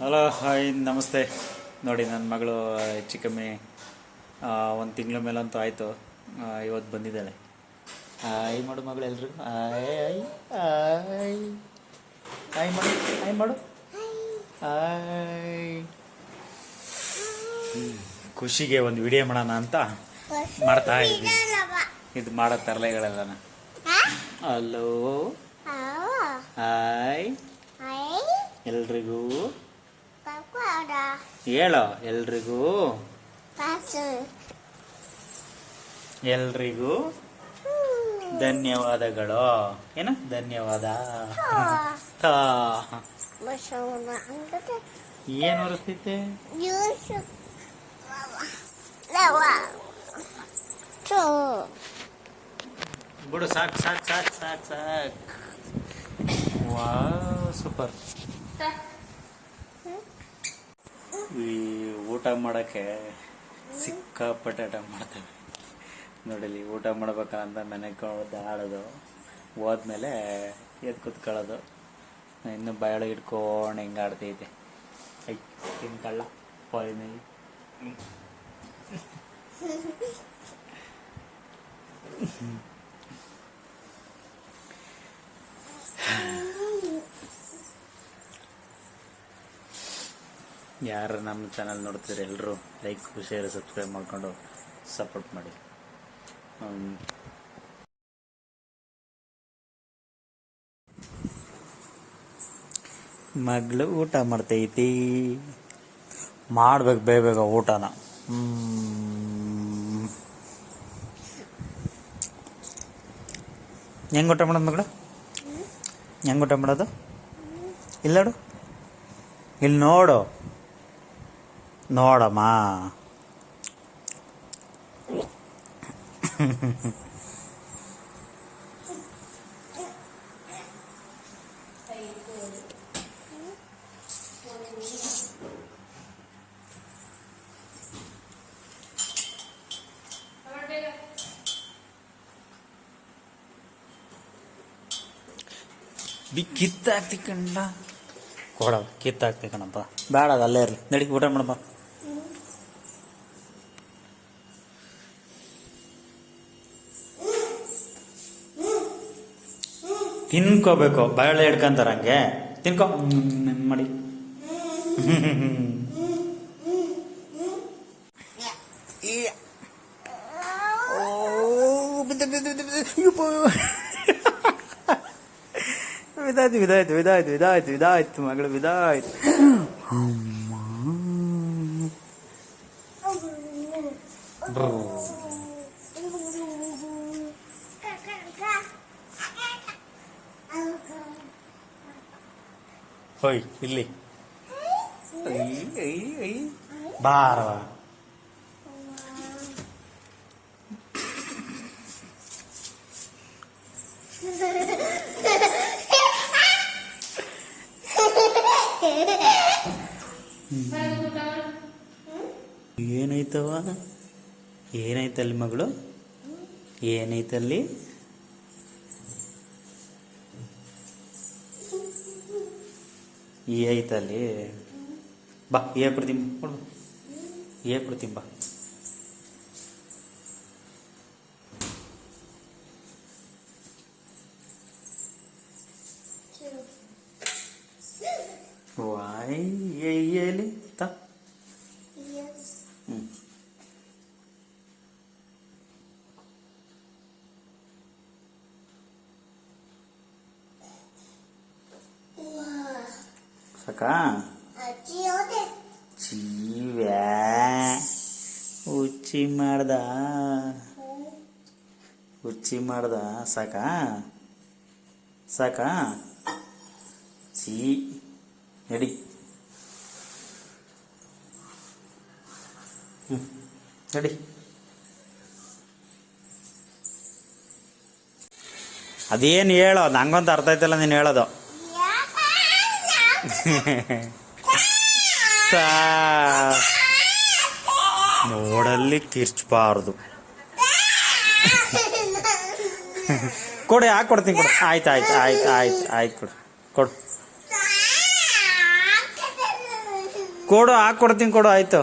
Hello hi ನಮಸ್ತೆ. ನೋಡಿ ನನ್ನ ಮಗಳು ಹೆಚ್ಚು ಕಮ್ಮಿ ಒಂದು ತಿಂಗಳ ಮೇಲಂತೂ ಆಯಿತು. ಇವತ್ತು ಬಂದಿದ್ದಾಳೆ. ಆಯ್ ಮಾಡು ಮಗಳು ಎಲ್ರಿಗೂ. ಹಾಯ್ ಆಯ್ ಆಯ್ ಆಯ್ ಮಾಡು ಹಾಯ್ ಮಾಡು. ಆಯ್ ಖುಷಿಗೆ ಒಂದು ವಿಡಿಯೋ ಮಾಡೋಣ ಅಂತ ಮಾಡ್ತಾ ಇದ್ದೀನಿ. ಇದು ಮಾಡೋ ತರಲೆಗಳೆಲ್ಲ ಹಲೋ ಹಾಯ್ ಎಲ್ರಿಗೂ. ಹೇಳೋ ಎಲ್ರಿಗೂ? ಎಲ್ರಿಗೂ? ಧನ್ಯವಾದಗಳು. ಏನು? ಧನ್ಯವಾದ. ಏನ್ ಹೊರಸ್ತೈತೆ ಬಿಡು ಸಾಕು ಸಾಕು ಸಾಕು ಸಾಕು ಸಾಕು. ವಾ ಸೂಪರ್. ಈ ಊಟ ಮಾಡೋಕ್ಕೆ ಸಿಕ್ಕಾಪಟ್ಟೆ ಊಟ ಮಾಡ್ತೇವೆ. ನೋಡಿಲಿ ಊಟ ಮಾಡ್ಬೇಕಂತ ಮನೆಗೆ ಆಡೋದು ಹೋದ್ಮೇಲೆ ಎದ್ದು ಕುತ್ಕೊಳ್ಳೋದು. ಇನ್ನು ಬಯಳ ಇಟ್ಕೊಂಡು ಹಿಂಗೆ ಆಡ್ತೈತೆ ಐ ತಿನ್ಕಳ್ಳ ಪಾಯಿನ ಯಾರು ನಮ್ಮ ಚಾನಲ್ ನೋಡ್ತಿದ್ರೆ ಎಲ್ಲರೂ ಲೈಕ್ ಶೇರ್ ಸಬ್ಸ್ಕ್ರೈಬ್ ಮಾಡಿಕೊಂಡು ಸಪೋರ್ಟ್ ಮಾಡಿ. ಮಗಳು ಊಟ ಮಾಡ್ತೈತಿ. ಮಾಡ್ಬೇಕು ಬೇಗ ಬೇಗ ಊಟನ. ಹೆಂಗ್ ಊಟ ಮಾಡೋದು ಮಗಳು? ಹೆಂಗ್ ಊಟ ಮಾಡೋದು? ಇಲ್ಲ ನೋಡು. ಇಲ್ಲಿ ನೋಡು. ನೋಡಮ್ಮ. ಬಿ ಕಿತ್ತಾಕ್ತಿ ಕಣ್ಣ. ಕೊಡ ಕಿತ್ತಾಕ್ತಿ ಕಣಪ್ಪ. ಬೇಡ ಅಲ್ಲೇ ಇರಲಿ. ನಡಿ ಊಟ ಮಾಡಪ್ಪ. ತಿನ್ಕೋಬೇಕು. ಬಾಳೆ ಹಿಡ್ಕೊಂತಾರ ಹಂಗೆ. ತಿನ್ಕೋ. ಮಾಡಿ. ವಿದಾಯ್ತು ವಿದಾಯ್ತು ವಿದಾಯ್ತು ವಿದಾಯ್ತು ವಿದಾಯ್ತು ಮಗಳು ವಿದಾಯ್ತು. ಅಮ್ಮ. ಹೋಯ್ ಇಲ್ಲಿ ಐ, ಐ, ಐ. ಬಾರವ ಏನಾಯ್ತವ ಏನಾಯ್ತಲ್ಲಿ ಮಗಳು ಏನೈತಲ್ಲಿ ಈ ಐತಲ್ಲಿ. ಬಾ ಏ ಕೊಡ್ತೀನಿ ಕೊಡ್ಬ ಏ ಕೊಡ್ತೀನಿ ಬಾ. ವಾಯ್ ಏ ಸಾಕಾ ಜೀವ್ಯಾ. ಹುಚ್ಚಿ ಮಾಡ್ದ? ಉಚ್ಚಿ ಮಾಡ್ದ? ಸಾಕಾ? ಸಾಕಾ? ಚೀ. ನಡಿ. ಹ್ಞೂ ನಡಿ. ಅದೇನು ಹೇಳೋ ನಂಗಂತ ಅರ್ಥ ಐತಲ್ಲ ನೀನು ಹೇಳೋದು. ನೋಡಲ್ಲಿ ಕಿರ್ಚಬಾರ್ದು ಕೊಡು, ಯಾಕೆ ಕೊಡ್ತೀನಿ ಕೊಡು. ಆಯ್ತು ಆಯ್ತು ಆಯ್ತು ಆಯ್ತು ಆಯ್ತು ಕೊಡು. ಕೊಡು. ಕೊಡು ಹಾಕ್ಕೊಡ್ತೀನಿ ಕೊಡು, ಆಯ್ತು.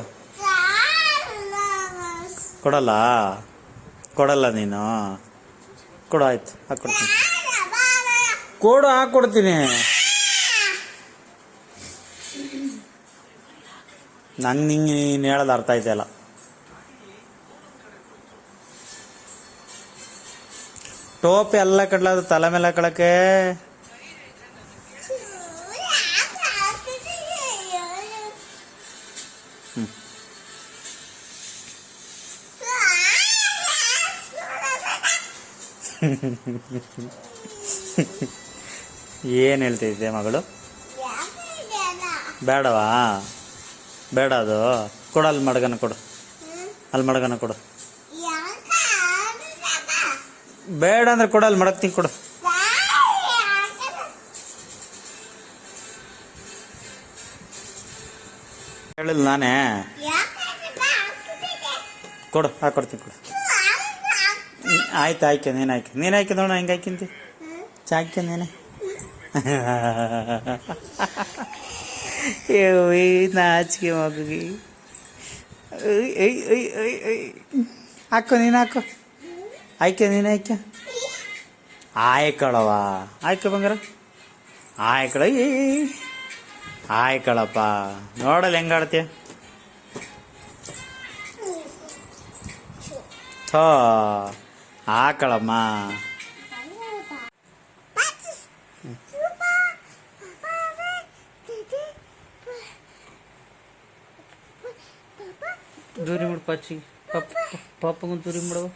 ಕೊಡಲ್ಲ? ಕೊಡಲ್ಲ ನೀನು? ಕೊಡು, ಆಯ್ತು ಹಾಕ್ಕೊಡ್ತೀನಿ ಕೊಡು ಹಾಕ್ಕೊಡ್ತೀನಿ ನಂಗೆ ನಿಂಗೆ ನೀನು ಹೇಳೋದು ಅರ್ಥ ಆಯ್ತಲ್ಲ ಟೋಪ್ ಎಲ್ಲ ಕಡ್ಲದು ತಲೆ ಮೇಲೆ ಹಾಕೊಳಕ್ಕೆ? ಏನು ಹೇಳ್ತಿದ್ದೆ ಮಗಳು? ಬೇಡವಾ? ಬೇಡ ಅದು. ಕೊಡು ಅಲ್ಲಿ ಮಡಗನ ಕೊಡು. ಅಲ್ಲಿ ಮಡಗನ ಕೊಡು. ಬೇಡ ಅಂದ್ರೆ ಕೊಡು, ಅಲ್ಲಿ ಮಡಗ್ತೀನಿ ಕೊಡು. ಹೇಳಿಲ್ಲ ನಾನೇ. ಕೊಡು ಹಾಕೊಡ್ತೀನಿ ಕೊಡು. ಆಯ್ತು, ಆಯ್ಕೆ, ನೀನು ಆಯ್ಕೆ. ನೀನು ಆಯ್ಕೆ ನೋಡ ಹೆಂಗೆ ಆಯ್ಕಿಂತಿ ಚಾಕ್ಯ ನೀನೆ? ಏ ನಾಚಿಕೆ ಮಗುಗೆ. ಹಾಕೋ, ನೀನು ಹಾಕೋ. ಆಯ್ಕೆ, ನೀನು ಆಯ್ಕೆ. ಆಯ್ಕಳವ ಆಯ್ಕೆ ಬಂಗಾರ. ಆಯ್ಕಳ ಆಯ್ಕಳಪ್ಪ. ನೋಡಲ್ಲ ಹೆಂಗಾಡ್ತೀಯ ಥೋ. ಆಕಳಮ್ಮ. duri mudu paci papung duri mudu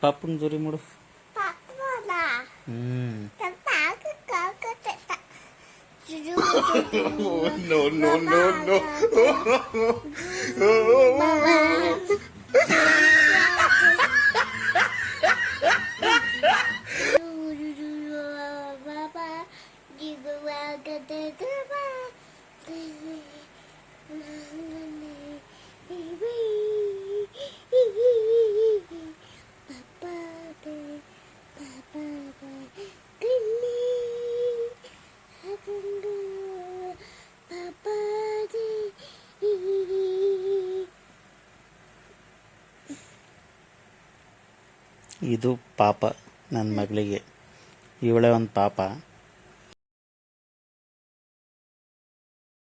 papung duri mudu papung no no no no ಇದು ಪಾಪ ನನ್ನ ಮಗಳಿಗೆ. ಇವಳೇ ಒಂದು ಪಾಪ.